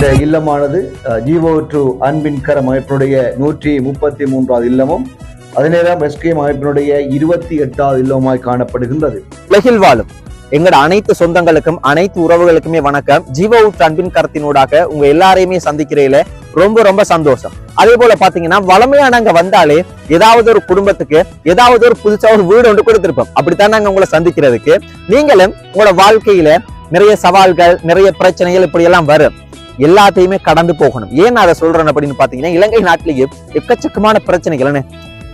இந்த இல்லமானது GO to அன்பின் கரம் அமைப்பினுடைய நூற்றி முப்பத்தி மூன்றாவது இல்லமும் அதே நேரம் அமைப்பினுடைய இருபத்தி எட்டாவது இல்லமாய் காணப்படுகின்றது. உலகில் வாழும் எங்கட அனைத்து சொந்தங்களுக்கும் அனைத்து உறவுகளுக்குமே வணக்கம். ஜீவோ ஊற்று அன்பின் கரத்தினூடாக உங்க எல்லாரையுமே சந்திக்கிறதுல ரொம்ப ரொம்ப சந்தோஷம். அதே போல பாத்தீங்கன்னா வளமையா அங்க வந்தாலே ஏதாவது ஒரு குடும்பத்துக்கு ஏதாவது ஒரு புதுசா ஒரு வீடு ஒன்று கொடுத்திருப்போம். அப்படித்தான் நாங்க உங்களை சந்திக்கிறதுக்கு. நீங்களும் உங்களோட வாழ்க்கையில நிறைய சவால்கள் நிறைய பிரச்சனைகள் இப்படி எல்லாம் வரும். எல்லாத்தையுமே கடந்து போகணும். ஏன் நான் அதை சொல்றேன் அப்படின்னு பாத்தீங்கன்னா இலங்கை நாட்டிலேயே எக்கச்சக்கமான பிரச்சனைகள் என்ன?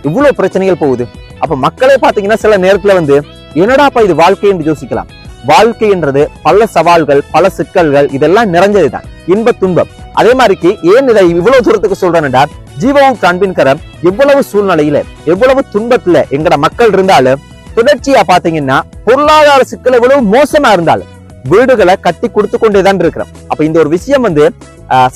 இவ்வளவு பிரச்சனைகள் போகுது. அப்ப மக்களே பாத்தீங்கன்னா சில நேரத்துல வந்து என்னடாப்பா இது வாழ்க்கை என்று யோசிக்கலாம். வாழ்க்கை என்றது பல சவால்கள் பல சிக்கல்கள் இதெல்லாம் நிறைஞ்சதுதான். இன்ப துன்பம். அதே மாதிரிக்கு ஏன் இதை இவ்வளவு தூரத்துக்கு சொல்றேன்டா ஜீவவும் காண்பின் கரம் எவ்வளவு சூழ்நிலையில எவ்வளவு துன்பத்துல எங்கட மக்கள் இருந்தாலும் தொடர்ச்சியா பாத்தீங்கன்னா பொருளாதார சிக்கல் எவ்வளவு மோசமா இருந்தாலும் வீடுகளை கட்டி கொடுத்து கொண்டே தான் இருக்கிறோம். அப்ப இந்த ஒரு விஷயம் வந்து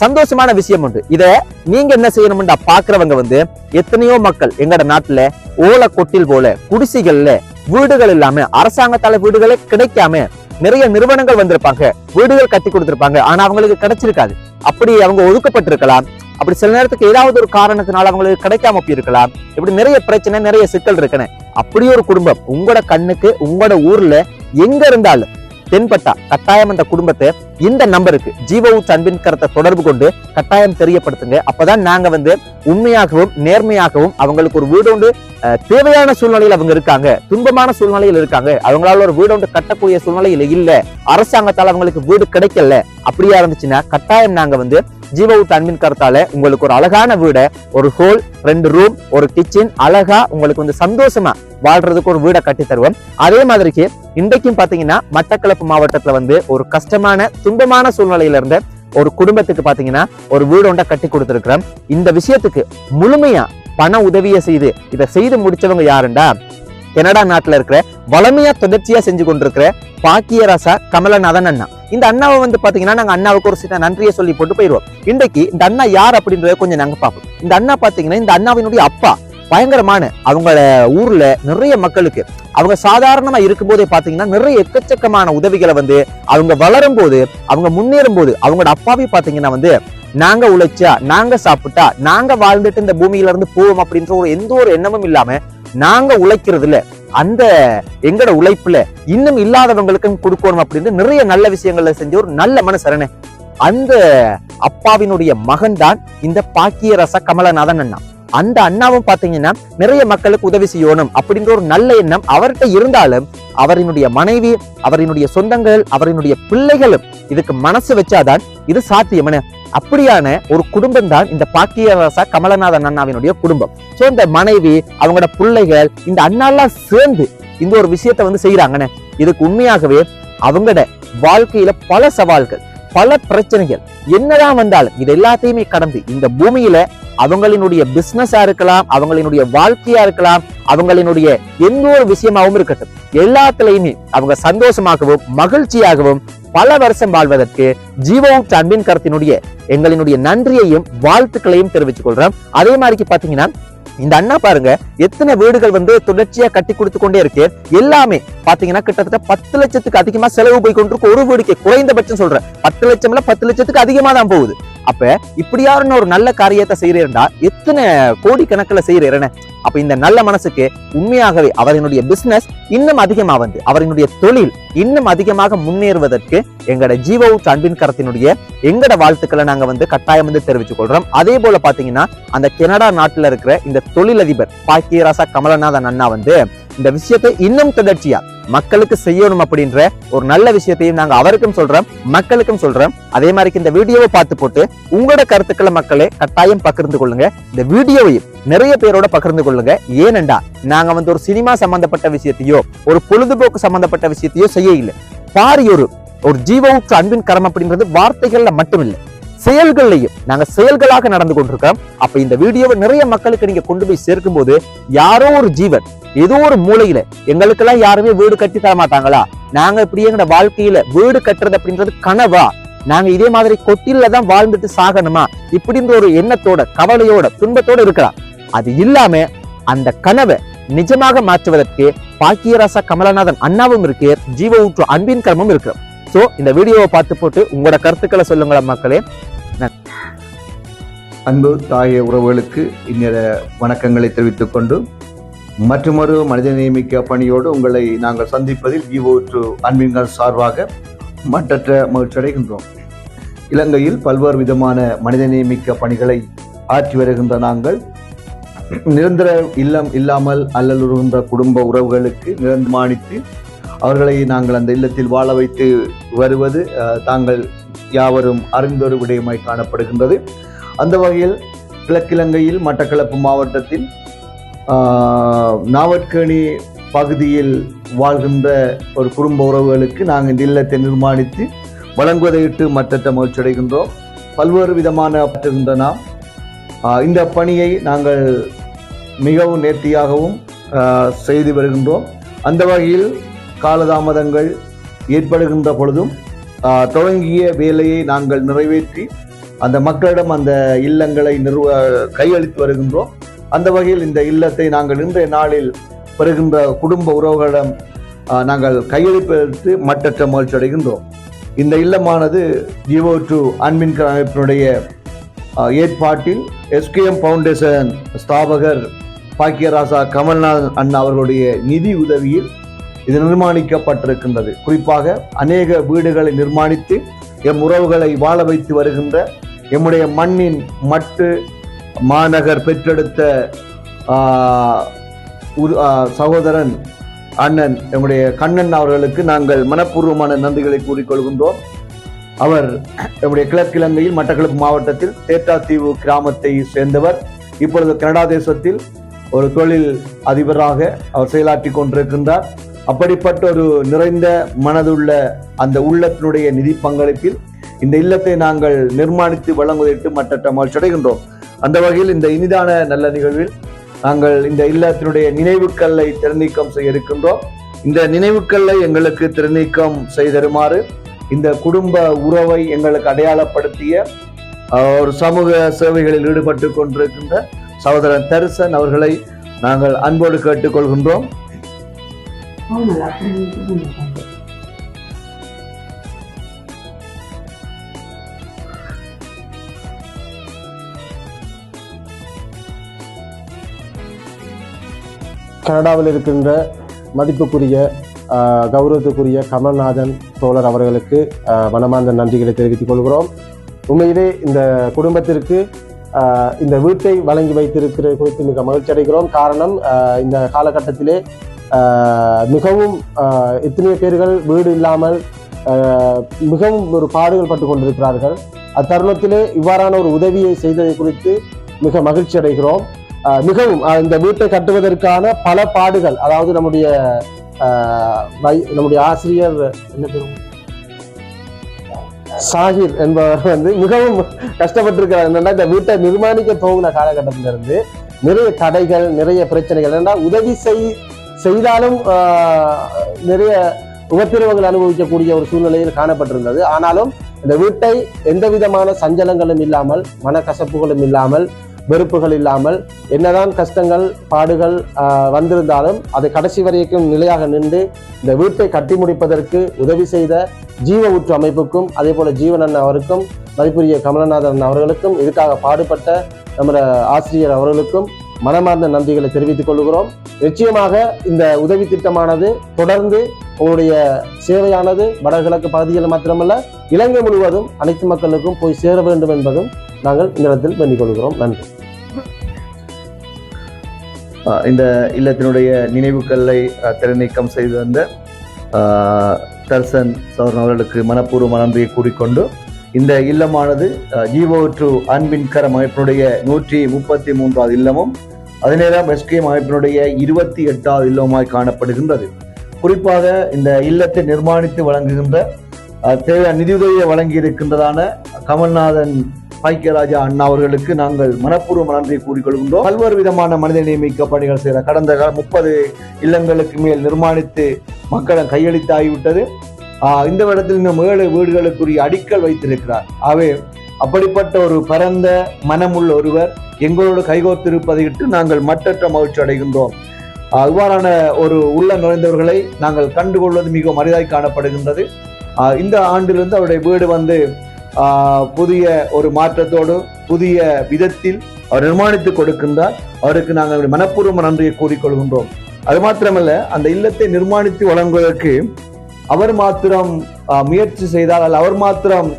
சந்தோஷமான விஷயம் உண்டு. இதை நீங்க என்ன செய்யணும்டா? பாக்குறவங்க வந்து எத்தனையோ மக்கள் எங்கட நாட்டுல ஓலை கொட்டில் போல குடிசைகள்ல வீடுகள் இல்லாம அரசாங்கத்தால வீடுகளே கிடைக்காம நிறைய நிறுவனங்கள் வந்திருப்பாங்க. வீடுகள் கட்டி கொடுத்திருப்பாங்க. ஆனா அவங்களுக்கு கிடைச்சிருக்காது. அப்படி அவங்க ஒதுக்கப்பட்டிருக்கலாம். அப்படி சில நேரத்துக்கு ஏதாவது ஒரு காரணத்தினால அவங்களுக்கு கிடைக்காம போயிருக்கலாம். இப்படி நிறைய பிரச்சனை நிறைய சிக்கல் இருக்கன. அப்படி ஒரு குடும்பம் உங்களோட கண்ணுக்கு உங்களோட ஊர்ல எங்க இருந்தாலும் தென்பட்டா கட்டாயம் அந்த குடும்பத்தை இந்த நம்பருக்கு ஜீவ அன்பின் கருத்தை தொடர்பு கொண்டு கட்டாயம் தெரியப்படுத்துங்க. அப்பதான் நாங்க வந்து உண்மையாகவும் நேர்மையாகவும் அவங்களுக்கு ஒரு வீடு உண்டு தேவையான சூழ்நிலையில் அவங்க இருக்காங்க துன்பமான சூழ்நிலையில் இருக்காங்க. அவங்களால ஒரு வீடு ஒன்று கட்டக்கூடிய சூழ்நிலையில இல்ல. அரசாங்கத்தால அவங்களுக்கு வீடு கிடைக்கல. அப்படியா இருந்துச்சுன்னா கட்டாயம் நாங்க வந்து ஜீவ அன்பின் கருத்தால உங்களுக்கு ஒரு அழகான வீடை ஒரு ஹோல் ரெண்டு ரூம் ஒரு கிச்சன் அழகா உங்களுக்கு வந்து சந்தோஷமா வாழ்றதுக்கு ஒரு வீடை கட்டி தருவோம். அதே மாதிரிக்கு இன்றைக்கும் பாத்தீங்கன்னா மட்டக்களப்பு மாவட்டத்துல வந்து ஒரு கஷ்டமான துன்பமான சூழ்நிலையில இருந்த ஒரு குடும்பத்துக்கு பாத்தீங்கன்னா ஒரு வீடு ஒன்றை கட்டி கொடுத்திருக்கிறோம். இந்த விஷயத்துக்கு முழுமையா பண உதவியை செய்து இதை செய்து முடிச்சவங்க யாருண்டா? கனடா நாட்டுல இருக்கிற வளமையா தொடர்ச்சியா செஞ்சு கொண்டிருக்கிற பாக்கியராசா கமலநாதன் அண்ணா. இந்த அண்ணாவை வந்து பாத்தீங்கன்னா நாங்க அண்ணாவுக்கு ஒரு சின்ன நன்றியை சொல்லி போட்டு போயிடுவோம். இன்றைக்கு இந்த அண்ணா யார் அப்படின்றத கொஞ்சம் நாங்க பார்ப்போம். இந்த அண்ணா பாத்தீங்கன்னா இந்த அண்ணாவினுடைய அப்பா பயங்கரமான அவங்கள ஊர்ல நிறைய மக்களுக்கு அவங்க சாதாரணமா இருக்கும்போதே பாத்தீங்கன்னா நிறைய எக்கச்சக்கமான உதவிகளை வந்து அவங்க வளரும் போது அவங்க முன்னேறும் போது அவங்களோட அப்பாவே பாத்தீங்கன்னா வந்து நாங்க உழைச்சா நாங்க சாப்பிட்டா நாங்க வாழ்ந்துட்டு இந்த பூமியில இருந்து போவோம் அப்படின்ற ஒரு எந்த ஒரு எண்ணமும் இல்லாம நாங்க உழைக்கிறதுல அந்த எங்கட உழைப்புல இன்னும் இல்லாதவங்களுக்கும் கொடுக்கணும் அப்படின்னு நிறைய நல்ல விஷயங்களை செஞ்ச ஒரு நல்ல மனுஷரனே. அந்த அப்பாவினுடைய மகன் தான் இந்த பாக்கியரச கமலநாதன் அண்ணா. அந்த அண்ணாவும் பாத்தீங்கன்னா நிறைய மக்களுக்கு உதவி செய்யணும் அப்படின்ற ஒரு நல்ல எண்ணம் அவர்கிட்ட இருந்தாலும் அவரினுடைய மனைவி அவரினுடைய சொந்தங்கள் அவரினுடைய பிள்ளைகளும் இதுக்கு மனசு வச்சாதான் இது சாத்தியமன. அப்படியான ஒரு குடும்பம் தான் இந்த பாக்கியரசா கமலநாதன் அண்ணாவினுடைய குடும்பம். சோ இந்த மனைவி அவங்களோட பிள்ளைகள் இந்த அண்ணாலாம் சேர்ந்து இந்த ஒரு விஷயத்தை வந்து செய்யறாங்கன்னு இதுக்கு உண்மையாகவே அவங்களோட வாழ்க்கையில பல சவால்கள். பல பிரச்சனைகள். என்னதான் வந்தாலும் இது எல்லாத்தையுமே கடந்து இந்த பூமியில அவங்களினுடைய பிசினஸா இருக்கலாம் அவங்களினுடைய வாழ்க்கையா இருக்கலாம் அவங்களினுடைய எந்த ஒரு விஷயமாகவும் இருக்கட்டும். எல்லாத்துலயுமே அவங்க சந்தோஷமாகவும் மகிழ்ச்சியாகவும் பல வருஷம் வாழ்வதற்கு ஜீவோவுட் அன்பின் கருத்தினுடைய எங்களினுடைய நன்றியையும் வாழ்த்துக்களையும் தெரிவித்துக் கொள்றோம். அதே மாதிரி பாத்தீங்கன்னா இந்த அண்ணா பாருங்க எத்தனை வீடுகள் வந்து தொடர்ச்சியா கட்டி கொடுத்து கொண்டே இருக்கு. எல்லாமே பாத்தீங்கன்னா கிட்டத்தட்ட பத்து லட்சத்துக்கு அதிகமா செலவு போய் கொண்டிருக்கு. ஒரு வீடுக்கு குறைந்தபட்சம் சொல்றேன். பத்து லட்சம்ல பத்து லட்சத்துக்கு அதிகமா தான் போகுது. அப்ப இப்படியான ஒரு நல்ல காரியத்தை செய்யறா எத்தனை கோடி கணக்குல செய்யறேன்னு அப்ப இந்த நல்ல மனசுக்கு உண்மையாகவே அவரினுடைய பிசினஸ் இன்னும் அதிகமா வந்து அவரினுடைய தொழில் இன்னும் அதிகமாக முன்னேறுவதற்கு எங்கட ஜீவவுட் அன்பின் கரத்தினுடைய எங்கட வாழ்த்துக்களை நாங்க வந்து கட்டாயம் வந்து தெரிவித்துக் கொள்றோம். அதே போல பாத்தீங்கன்னா அந்த கனடா நாட்டுல இருக்கிற இந்த தொழிலதிபர் பாக்கியராசா கமலநாதன் அண்ணா வந்து இந்த விஷயத்தை இன்னும் தொடர்ச்சியா மக்களுக்கு செய்யணும் அப்படின்ற ஒரு நல்ல விஷயத்தையும் நாங்க அவருக்கும் சொல்றோம் மக்களுக்கும் சொல்றோம். அதே மாதிரி இந்த வீடியோவை பார்த்து போட்டு உங்களோட கருத்துக்களை மக்களே கட்டாயம் பகிர்ந்து கொள்ளுங்க. இந்த வீடியோவையும் நிறைய பேரோட பகிர்ந்து கொள்ளுங்க. ஏனண்டா நாங்க வந்து ஒரு சினிமா சம்பந்தப்பட்ட விஷயத்தையோ ஒரு பொழுதுபோக்கு சம்பந்தப்பட்ட விஷயத்தையோ செய்ய இல்லை பாரி ஒரு ஒரு ஜீவவுக்கு அன்பின் கரம் அப்படின்றது வார்த்தைகள்ல மட்டும் இல்லை செயல்கள்லையும் நாங்க செயல்களாக நடந்து கொண்டிருக்கோம் அப்ப இந்த வீடியோவை நிறைய மக்களுக்கு நீங்க கொண்டு போய் சேர்க்கும் போது யாரோ ஒரு ஜீவன் ஏதோ ஒரு மூலையில எங்களுக்கெல்லாம் யாருமே வீடு கட்டி தர மாட்டாங்களா? நாங்க இப்படி எங்களோட வாழ்க்கையில வீடு கட்டுறது அப்படின்றது கனவா? நாங்க இதே மாதிரி கொட்டில தான் வாழ்ந்துட்டு சாகணுமா? இப்படின்ற ஒரு எண்ணத்தோட கவலையோட துன்பத்தோட இருக்கலாம். அது இல்லாம அந்த கனவை நிஜமாக மாற்றுவதற்கு பாக்கியராசா கமலநாதன் அண்ணாவும் இருக்கு ஜீவ ஊற்று அன்பின் கர்மம் இருக்கு சோ இந்த வீடியோவை பார்த்து போட்டு உங்களோட கருத்துக்களை சொல்லுங்களேன் மக்களே. அன்பு தாய உறவுகளுக்கு இந்நேர வணக்கங்களை தெரிவித்துக் கொண்டு மற்றொரு மனித நியமிக்க பணியோடு உங்களை நாங்கள் சந்திப்பதில் ஜீவோ டு அன்பின்கள் சார்பாக மட்டற்ற மகிழ்ச்சியடைகின்றோம் இலங்கையில் பல்வேறு விதமான மனித நியமிக்க பணிகளை ஆற்றி வருகின்ற நாங்கள் நிரந்தர இல்லம் இல்லாமல் அல்லலுறுகின்ற குடும்ப உறவுகளுக்கு நிரந்தமானித்து அவர்களை நாங்கள் அந்த இல்லத்தில் வாழ வைத்து வருவது தாங்கள் யாவரும் அறிந்தொரு விடயமாய் காணப்படுகின்றது. அந்த வகையில் கிழக்கிழங்கையில் மட்டக்களப்பு மாவட்டத்தில் நாவற்கேணி பகுதியில் வாழ்கின்ற ஒரு குடும்ப உறவுகளுக்கு நாங்கள் இந்த இல்லத்தை நிர்மாணித்து வழங்குவதையிட்டு மற்றத்தை மகிழ்ச்சி அடைகின்றோம். பல்வேறு விதமான நாம் இந்த பணியை நாங்கள் மிகவும் நேர்த்தியாகவும் செய்து வருகின்றோம். அந்த வகையில் காலதாமதங்கள் ஏற்படுகின்ற பொழுதும் தொடங்கிய வேலையை நாங்கள் நிறைவேற்றி அந்த மக்களிடம் அந்த இல்லங்களை நிறுவ கையளித்து வருகின்றோம். அந்த வகையில் இந்த இல்லத்தை நாங்கள் இன்றைய நாளில் பெறுகின்ற குடும்ப உறவுகளிடம் நாங்கள் கையளிப்பதற்கு மட்டற்ற மகிழ்ச்சி அடைகின்றோம். இந்த இல்லமானது ஜிஓ டு அன்மின்கர் அமைப்பினுடைய ஏற்பாட்டில் எஸ்கேஎம் ஃபவுண்டேஷன் ஸ்தாபகர் பாக்கியராசா கமல்நாத் அண்ணா அவர்களுடைய நிதி உதவியில் இது நிர்மாணிக்கப்பட்டிருக்கின்றது. குறிப்பாக அநேக வீடுகளை நிர்மாணித்து எம் உறவுகளை வாழ வைத்து வருகின்ற எம்முடைய மண்ணின் மட்டு மாநகர் பெற்றெடுத்த ஆஹ், சகோதரன் அண்ணன் எங்களுடைய கண்ணன் அவர்களுக்கு நாங்கள் மனப்பூர்வமான நன்றிகளை கூறிக்கொள்கின்றோம். அவர் நம்முடைய கிழக்கிழங்கையில் மட்டக்களப்பு மாவட்டத்தில் தேட்டாத்தீவு கிராமத்தை சேர்ந்தவர். இப்பொழுது கனடா தேசத்தில் ஒரு தொழில் அதிபராக அவர் செயலாற்றி கொண்டிருக்கின்றார். அப்படிப்பட்ட ஒரு நிறைந்த மனதுள்ள அந்த உள்ளத்தினுடைய நிதி பங்களிப்பில் இந்த இல்லத்தை நாங்கள் நிர்மாணித்து வழங்குவதற்கு மற்ற மகிழ்ச்சி அடைகின்றோம் அந்த வகையில் இந்த இனிதான நல்ல நிகழ்வில் நாங்கள் இந்த இல்லத்தினுடைய நினைவுக்கல்லை திறநீக்கம் செய்ய இருக்கின்றோம். இந்த நினைவுக்கல்லை எங்களுக்கு திறநீக்கம் செய்தருமாறு இந்த குடும்ப உறவை எங்களுக்கு அடையாளப்படுத்திய ஒரு சமூக சேவைகளில் ஈடுபட்டு கொண்டிருக்கின்ற சகோதரன் தரிசன் அவர்களை நாங்கள் அன்போடு கேட்டுக்கொள்கின்றோம். கனடாவில் இருக்கின்ற மதிப்புக்குரிய கௌரவத்துக்குரிய கமல்நாதன் தோழர் அவர்களுக்கு மனமார்ந்த நன்றிகளை தெரிவித்துக் கொள்கிறோம். உண்மையிலே இந்த குடும்பத்திற்கு இந்த வீட்டை வழங்கி வைத்திருக்கிற குறித்து மிக மகிழ்ச்சி அடைகிறோம். காரணம் இந்த காலகட்டத்திலே மிகவும் எத்தனையோ பேர்கள் வீடு இல்லாமல் மிகவும் ஒரு பாடுகள் பட்டு கொண்டிருக்கிறார்கள். அத்தருணத்திலே இவ்வாறான ஒரு உதவியை செய்ததை குறித்து மிக மகிழ்ச்சி அடைகிறோம். மிகவும் ஆஹ் இந்த வீட்டை கட்டுவதற்கான பல பாடுகள் அதாவது நம்முடைய ஆஹ் வை- நம்முடைய ஆசிரியர் என்ன பேரு? சாகிர் என்பவர் வந்து மிகவும் கஷ்டப்பட்டிருக்கிறார். என்னன்னா இந்த வீட்டை நிர்மாணிக்க துவங்கின காலகட்டத்திலிருந்து நிறைய தடைகள் நிறைய பிரச்சனைகள். என்னன்னா உதவி செய் செய்தாலும் ஆஹ், நிறைய உபத்திரவங்கள் அனுபவிக்கக்கூடிய ஒரு சூழ்நிலையில் காணப்பட்டிருந்தது. ஆனாலும் இந்த வீட்டை எந்த விதமான சஞ்சலங்களும் இல்லாமல் மனக்கசப்புகளும் இல்லாமல் வெறுப்புகள் இல்லாமல் என்னதான் கஷ்டங்கள் பாடுகள் வந்திருந்தாலும் அது கடைசி வரைக்கும் நிலையாக நின்று இந்த வீட்டை கட்டி முடிப்பதற்கு உதவி செய்த ஜீவ ஊற்று அமைப்புக்கும் அதே போல ஜீவன் அவருக்கும் மதிப்புரிய கமலநாதன் அவர்களுக்கும் இதுக்காக பாடுபட்ட நம்ம ஆசிரியர் அவர்களுக்கும் மனமார்ந்த நன்றிகளை தெரிவித்துக் கொள்கிறோம். நிச்சயமாக இந்த உதவி திட்டமானது தொடர்ந்து உங்களுடைய சேவையானது வடகிழக்கு பகுதியில் மாத்திரமல்ல இலங்கை முழுவதும் அனைத்து மக்களுக்கும் போய் சேர வேண்டும் என்பதும் நாங்கள் இந்த இடத்தில் வேண்டிக் கொள்கிறோம். நன்றி. இந்த இல்லத்தினுடைய நினைவுக்கல்லை திறநீக்கம் செய்து வந்த தர்சன் சௌரன் அவர்களுக்கு மனப்பூர்வ நன்றியை கூறிக்கொண்டு இந்த இல்லமானது அஹ், ஜீவோ டு அன்பின் கரம் அமைப்பினுடைய நூற்றி முப்பத்தி மூன்றாவது இல்லமும் அதிலேதான் நேரம் அமைப்பினுடைய இருபத்தி எட்டாவது இல்லமாய் காணப்படுகின்றது. குறிப்பாக இந்த இல்லத்தை நிர்மாணித்து வழங்குகின்ற தேவையான நிதியுதவியை வழங்கி இருக்கின்றதான கமல்நாதன் பாக்கியராஜா அண்ணா அவர்களுக்கு நாங்கள் மனப்பூர்வ நன்றி கூறிக்கொள்கின்றோம். பல்வேறு விதமான மனித நியமிக்க பணிகள் செய்கிற கடந்த கால முப்பது இல்லங்களுக்கு மேல் நிர்மாணித்து மக்களிடம் கையளித்து ஆகிவிட்டது இந்த இடத்தில் இன்னும் ஏழு வீடுகளுக்குரிய அடிக்கல் வைத்திருக்கிறார். ஆகவே அப்படிப்பட்ட ஒரு பரந்த மனமுள்ள ஒருவர் எங்களோடு கைகோர்த்திருப்பதை இட்டு நாங்கள் மற்றற்ற மகிழ்ச்சி அடைகின்றோம். அவ்வாறான ஒரு உள்ள நுழைந்தவர்களை நாங்கள் கண்டுகொள்வது மிகவும் அரிதாய் காணப்படுகின்றது. ஆஹ் இந்த ஆண்டிலிருந்து அவருடைய வீடு வந்து ஆஹ், புதிய ஒரு மாற்றத்தோடு புதிய விதத்தில் அவர் நிர்மாணித்து கொடுக்கின்றார். அவருக்கு நாங்கள் மனப்பூர்வ நன்றியை கூறிக்கொள்கின்றோம் அது மாத்திரமல்ல அந்த இல்லத்தை நிர்மாணித்து வழங்குவதற்கு அவர் மாத்திரம் ஆஹ், முயற்சி செய்தால் அவர் மாத்திரம்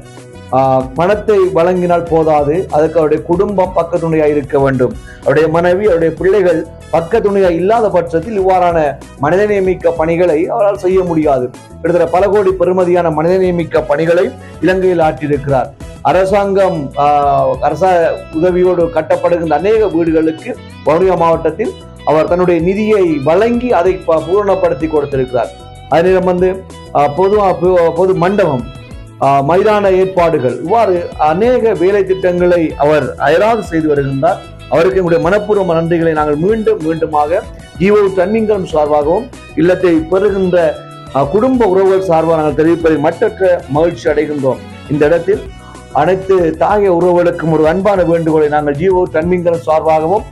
பணத்தை வழங்கினால் போதாது. அதுக்கு அவருடைய குடும்பம் பக்கத்துணையாக இருக்க வேண்டும். அவருடைய மனைவி அவருடைய பிள்ளைகள் பக்கத்துணையாக இல்லாத பட்சத்தில் இவ்வாறான மனித நியமிக்க பணிகளை அவரால் செய்ய முடியாது. கிட்டத்தட்ட பல கோடி பெறுமதியான மனிதநேமிக்க பணிகளை இலங்கையில் ஆற்றியிருக்கிறார். அரசாங்கம் ஆஹ், அரச உதவியோடு கட்டப்படுகின்ற அநேக வீடுகளுக்கு வவுனியா மாவட்டத்தில் அவர் தன்னுடைய நிதியை வழங்கி அதை ப- பூரணப்படுத்தி கொடுத்திருக்கிறார். அதனிடம் வந்து பொது பொ- பொது மண்டபம் மைதான ஏற்பாடுகள். இவ்வாறு அநேக வேலை திட்டங்களை அவர் அயராது செய்து வருகின்றார். அவருக்கு எங்களுடைய மனப்பூர்வ நன்றிகளை நாங்கள் மீண்டும் மீண்டுமாக ஜீவோ தன்னிங்கம் சார்பாகவும் இல்லத்தை பெறுகின்ற குடும்ப உறவுகள் சார்பாக நாங்கள் தெரிவிப்பதில் மட்டற்ற மகிழ்ச்சி அடைகின்றோம். இந்த இடத்தில் அனைத்து தாய உறவுகளுக்கும் ஒரு அன்பான வேண்டுகோளை நாங்கள் ஜீவோ தன்மிங்கலம் சார்பாகவும்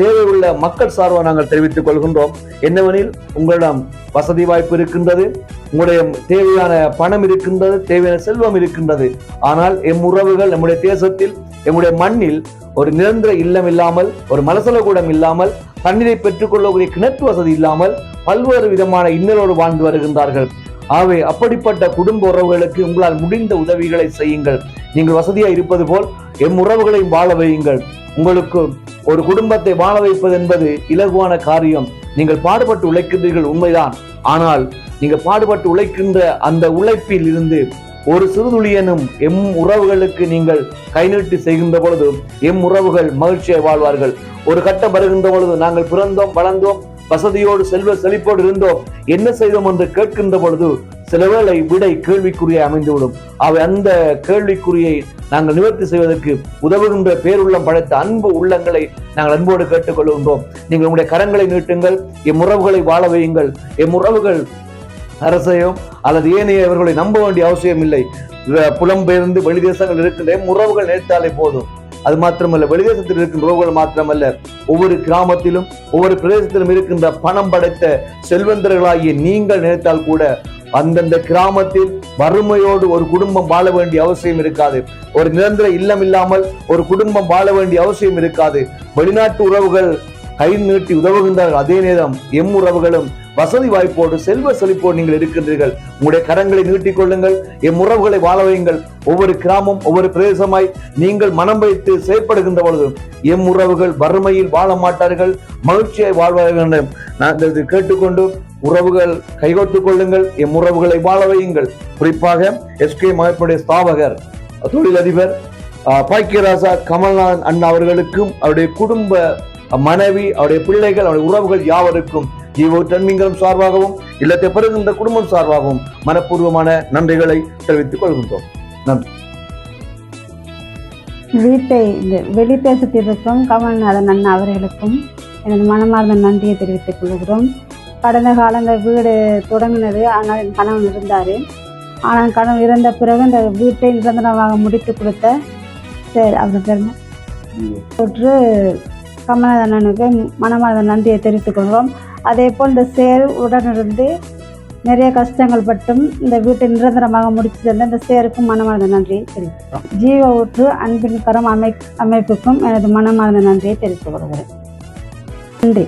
தேவையுள்ள மக்கள் சார்பாக நாங்கள் தெரிவித்துக் கொள்கின்றோம். என்னவெனில் உங்களிடம் வசதி வாய்ப்பு இருக்கின்றது உங்களுடைய தேவையான பணம் இருக்கின்றது தேவையான செல்வம் இருக்கின்றது. ஆனால் எம் உறவுகள் நம்முடைய தேசத்தில் எம்முடைய மண்ணில் ஒரு நிரந்தர இல்லம் இல்லாமல் ஒரு மலசல கூடம் இல்லாமல் தண்ணீரை பெற்றுக்கொள்ளக்கூடிய கிணற்று வசதி இல்லாமல் பல்வேறு விதமான இன்னலோடு வாழ்ந்து வருகின்றார்கள். ஆகவே அப்படிப்பட்ட குடும்ப உறவுகளுக்கு உங்களால் முடிந்த உதவிகளை செய்யுங்கள். நீங்கள் வசதியா இருப்பது போல் எம் உறவுகளையும் வாழ வையுங்கள். உங்களுக்கு ஒரு குடும்பத்தை வாழ வைப்பது என்பது இலகுவான காரியம். நீங்கள் பாடுபட்டு உழைக்கின்றீர்கள் உண்மைதான். ஆனால் நீங்கள் பாடுபட்டு உழைக்கின்ற அந்த உழைப்பில் இருந்து ஒரு சிறுதுளியனும் எம் உறவுகளுக்கு நீங்கள் கை நீட்டி செய்கின்ற பொழுது எம் உறவுகள் மகிழ்ச்சியை வாழ்வார்கள். ஒரு கட்டம் வருகின்ற பொழுது நாங்கள் பிறந்தோம் வளர்ந்தோம் வசதியோடு செல்வ செழிப்போடு இருந்தோம். என்ன செய்தோம் என்று கேட்கின்ற பொழுது சில வேளை விடை கேள்விக்குரிய அமைந்துவிடும். அவை அந்த கேள்விக்குறியை நாங்கள் நிவர்த்தி செய்வதற்கு உதவுகின்ற பேருள்ளம் படைத்த அன்பு உள்ளங்களை நாங்கள் அன்போடு கேட்டுக்கொள்கின்றோம். நீங்கள் உங்களுடைய கரங்களை நீட்டுங்கள் எம் உறவுகளை வாழ வையுங்கள். எம் உறவுகள் அரசையும் அல்லது ஏனையவர்களை நம்ப வேண்டிய அவசியம் இல்லை புலம்பெயர்ந்து வெளிதேசங்கள் இருக்கின்ற முறவுகள் உறவுகள் நினைத்தாலே போதும். அது மாத்திரமல்ல வெளிதேசத்தில் இருக்கின்ற உறவுகள் மாத்திரமல்ல ஒவ்வொரு கிராமத்திலும் ஒவ்வொரு பிரதேசத்திலும் இருக்கின்ற பணம் படைத்த செல்வந்தர்களாகிய நீங்கள் நினைத்தால் கூட அந்தந்த கிராமத்தில் வறுமையோடு ஒரு குடும்பம் வாழ வேண்டிய அவசியம் இருக்காது. ஒரு நிரந்தர இல்லம் இல்லாமல் ஒரு குடும்பம் வாழ வேண்டிய அவசியம் இருக்காது. வெளிநாட்டு உறவுகள் கை நீட்டி உதவுகின்றார்கள் அதே நேரம் எம் உறவுகளும். வசதி வாய்ப்போடு செல்வ செழிப்போடு நீங்கள் இருக்கின்றீர்கள். உங்களுடைய கரங்களை நீட்டிக் கொள்ளுங்கள். எம் உறவுகளை வாழ வையுங்கள். ஒவ்வொரு கிராமம் ஒவ்வொரு பிரதேசமாய் நீங்கள் மனம் வைத்து செயற்படுகின்ற பொழுது எம் உறவுகள் வறுமையில் வாழ மாட்டார்கள். மகிழ்ச்சியாய் வாழ்வார்கள் என்று நான் இது கேட்டுக்கொண்டு உறவுகள் கைகோத்துக் கொள்ளுங்கள். எம் உறவுகளை வாழ வையுங்கள். குறிப்பாக எஸ்கே மகப்படைய ஸ்தாபகர் தொழிலதிபர் ஆஹ், பாக்கியராசா கமல்நாதன் அண்ணா அவர்களுக்கும் அவருடைய குடும்ப மனைவி அவருடைய பிள்ளைகள் அவருடைய உறவுகள் யாவருக்கும் ஜீவோ தன்மிங்கலம் சார்பாகவும் இல்லத்தை பெறுகின்ற குடும்பம் சார்பாகவும் மனப்பூர்வமான நன்றிகளை தெரிவித்துக் கொள்கின்றோம். வீட்டை இந்த வெளி தேசத்தில் இருக்கும் கமல்நாதன் அண்ணா அவர்களுக்கும் எனது மனமார்ந்த நன்றியை தெரிவித்துக் கொள்கிறோம். கடந்த காலங்கள் வீடு தொடங்கினது ஆனால் என் கணவன் இருந்தார். ஆனால் கணவன் இறந்த பிறகு இந்த வீட்டை நிரந்தரமாக முடித்து கொடுத்த சரி அவர் பேர் என்ன? தொற்று கமலதனனுக்கு மனமார்ந்த நன்றியை தெரிவித்துக் கொள்கிறோம் அதே போல் இந்த சேர் உடனிருந்து நிறைய கஷ்டங்கள் பட்டும் இந்த வீட்டை நிரந்தரமாக முடித்து தந்த இந்த சேருக்கும் மனமார்ந்த நன்றியை தெரிவிக்கிறோம் ஜீவ ஊற்று அன்பின் கரம் அமை அமைப்புக்கும் எனது மனமார்ந்த நன்றியை தெரிவித்துக் கொள்கிறேன் நன்றி.